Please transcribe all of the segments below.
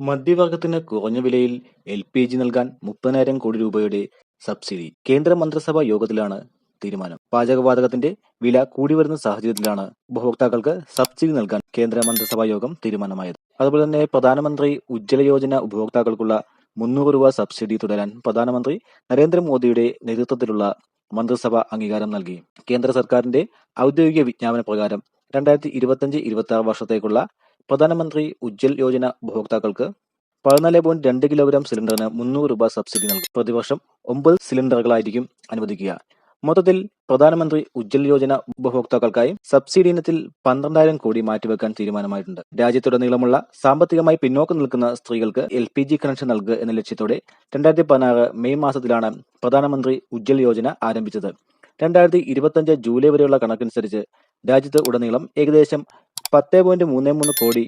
മധ്യവർഗത്തിന് കുറഞ്ഞ വിലയിൽ എൽപിജി നൽകാൻ മുപ്പതിനായിരം കോടി രൂപയുടെ സബ്സിഡി കേന്ദ്ര മന്ത്രിസഭാ യോഗത്തിലാണ് തീരുമാനം. പാചകവാതകത്തിന്റെ വില കൂടി വരുന്ന സാഹചര്യത്തിലാണ് ഉപഭോക്താക്കൾക്ക് സബ്സിഡി നൽകാൻ കേന്ദ്ര മന്ത്രിസഭാ യോഗം തീരുമാനമായത്. അതുപോലെ തന്നെ പ്രധാനമന്ത്രി ഉജ്ജ്വല യോജന ഉപഭോക്താക്കൾക്കുള്ള മുന്നൂറ് രൂപ സബ്സിഡി തുടരാൻ പ്രധാനമന്ത്രി നരേന്ദ്രമോദിയുടെ നേതൃത്വത്തിലുള്ള മന്ത്രിസഭ അംഗീകാരം നൽകി. കേന്ദ്ര സർക്കാരിന്റെ ഔദ്യോഗിക വിജ്ഞാപന പ്രകാരം രണ്ടായിരത്തി ഇരുപത്തിയഞ്ച് ഇരുപത്തി ആറ് വർഷത്തേക്കുള്ള പ്രധാനമന്ത്രി ഉജ്ജൽ യോജന ഉപഭോക്താക്കൾക്ക് പതിനാല് പോയിന്റ് രണ്ട് കിലോഗ്രാം സിലിണ്ടറിന് മുന്നൂറ് രൂപ സബ്സിഡി നൽകും. പ്രതിവർഷം ഒമ്പത് സിലിണ്ടറുകളായിരിക്കും അനുവദിക്കുക. മൊത്തത്തിൽ പ്രധാനമന്ത്രി ഉജ്ജൽ യോജന ഉപഭോക്താക്കൾക്കായി സബ്സിഡി ഇനത്തിൽ പന്ത്രണ്ടായിരം കോടി മാറ്റിവെക്കാൻ തീരുമാനമായിട്ടുണ്ട്. രാജ്യത്തുടനീളമുള്ള സാമ്പത്തികമായി പിന്നോക്കം നിൽക്കുന്ന സ്ത്രീകൾക്ക് എൽ പി ജി കണക്ഷൻ നൽകുക എന്ന ലക്ഷ്യത്തോടെ രണ്ടായിരത്തി പതിനാറ് മെയ് മാസത്തിലാണ് പ്രധാനമന്ത്രി ഉജ്ജൽ യോജന ആരംഭിച്ചത്. രണ്ടായിരത്തി ഇരുപത്തിയഞ്ച് ജൂലൈ വരെയുള്ള കണക്കനുസരിച്ച് രാജ്യത്ത് ഉടനീളം ഏകദേശം പത്ത് പോയിന്റ് മൂന്ന് മൂന്ന് കോടി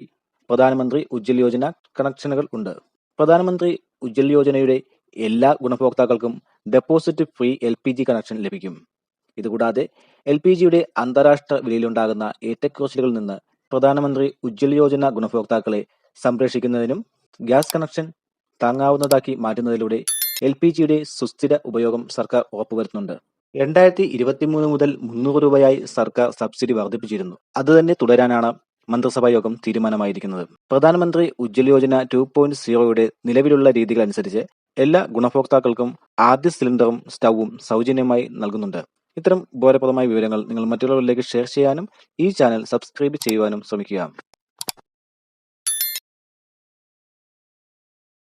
പ്രധാനമന്ത്രി ഉജ്ജൽ യോജന കണക്ഷനുകൾ ഉണ്ട്. പ്രധാനമന്ത്രി ഉജ്ജൽ യോജനയുടെ എല്ലാ ഗുണഭോക്താക്കൾക്കും deposit free L P G connection ലഭിക്കും. ഇതുകൂടാതെ എൽ പി ജിയുടെ അന്താരാഷ്ട്ര വിലയിലുണ്ടാകുന്ന ഏറ്റക്കുറച്ചിലുകളിൽ നിന്ന് പ്രധാനമന്ത്രി ഉജ്ജൽ യോജന ഗുണഭോക്താക്കളെ സംരക്ഷിക്കുന്നതിനും ഗ്യാസ് കണക്ഷൻ താങ്ങാവുന്നതാക്കി മാറ്റുന്നതിലൂടെ എൽ പി ജിയുടെ സുസ്ഥിര ഉപയോഗം സർക്കാർ ഉറപ്പുവരുത്തുന്നുണ്ട്. രണ്ടായിരത്തി ഇരുപത്തിമൂന്ന് മുതൽ മുന്നൂറ് രൂപയായി സർക്കാർ സബ്സിഡി വർദ്ധിപ്പിച്ചിരുന്നു. അതുതന്നെ തുടരാനാണ് മന്ത്രിസഭാ യോഗം തീരുമാനമായിരിക്കുന്നത്. പ്രധാനമന്ത്രി ഉജ്ജ്വല യോജന ടു പോയിന്റ് സീറോയുടെ നിലവിലുള്ള രീതികൾ അനുസരിച്ച് എല്ലാ ഗുണഭോക്താക്കൾക്കും ആദ്യ സിലിണ്ടറും സ്റ്റൗവും സൗജന്യമായി നൽകുന്നുണ്ട്. ഇത്തരം ഉപകാരപ്രദമായ വിവരങ്ങൾ നിങ്ങൾ മറ്റുള്ളവരിലേക്ക് ഷെയർ ചെയ്യാനും ഈ ചാനൽ സബ്സ്ക്രൈബ് ചെയ്യുവാനും ശ്രമിക്കുക.